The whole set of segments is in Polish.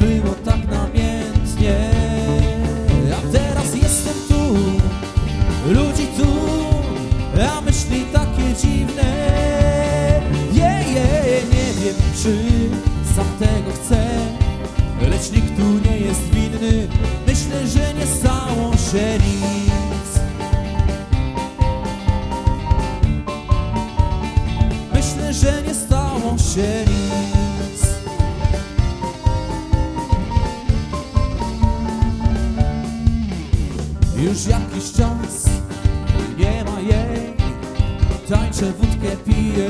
było tak namiętnie. A teraz jestem tu, ludzi tu, a myśli takie dziwne. Je, je, nie wiem czy sam tego chcę Lecz nikt tu nie jest winny, myślę, że nie stało się nic. Myślę, że nie stało się nic. Już jakiś czas nie ma jej. Tańczę, wódkę piję.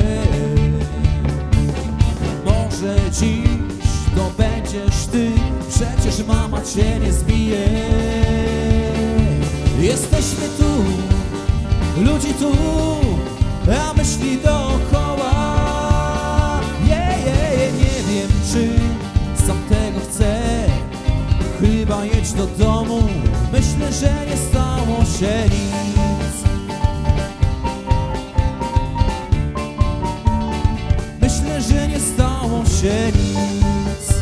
Może dziś to będziesz ty. Przecież mama cię nie zbije. Jesteśmy tu, ludzi tu A myśli dookoła. Je, je, Nie wiem czy sam tego chcę. Chyba jedź do domu Myślę, że nie stało się nic. Myślę, że nie stało się nic.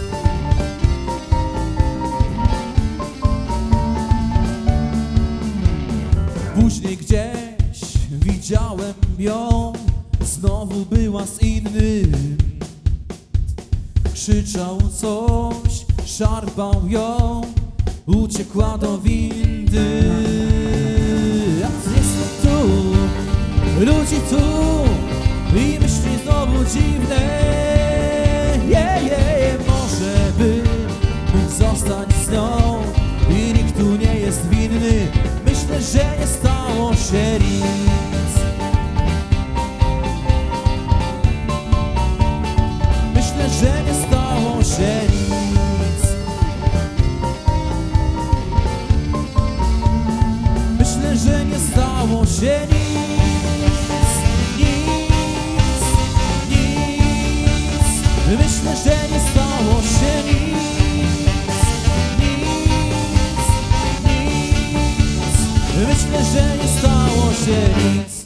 Później gdzieś widziałem ją. Znowu była z innym. Krzyczał coś, szarpał ją Uciekła do windy. A jestem tu, ludzi tu I myśli znowu dziwne. Je, je, Może by mógł zostać z nią I nikt tu nie jest winny. Myślę, że nie stało się nic stało się nic Nic, nic Myślę, że nie stało się nic Nic, nic. Myślę, że nie stało się nic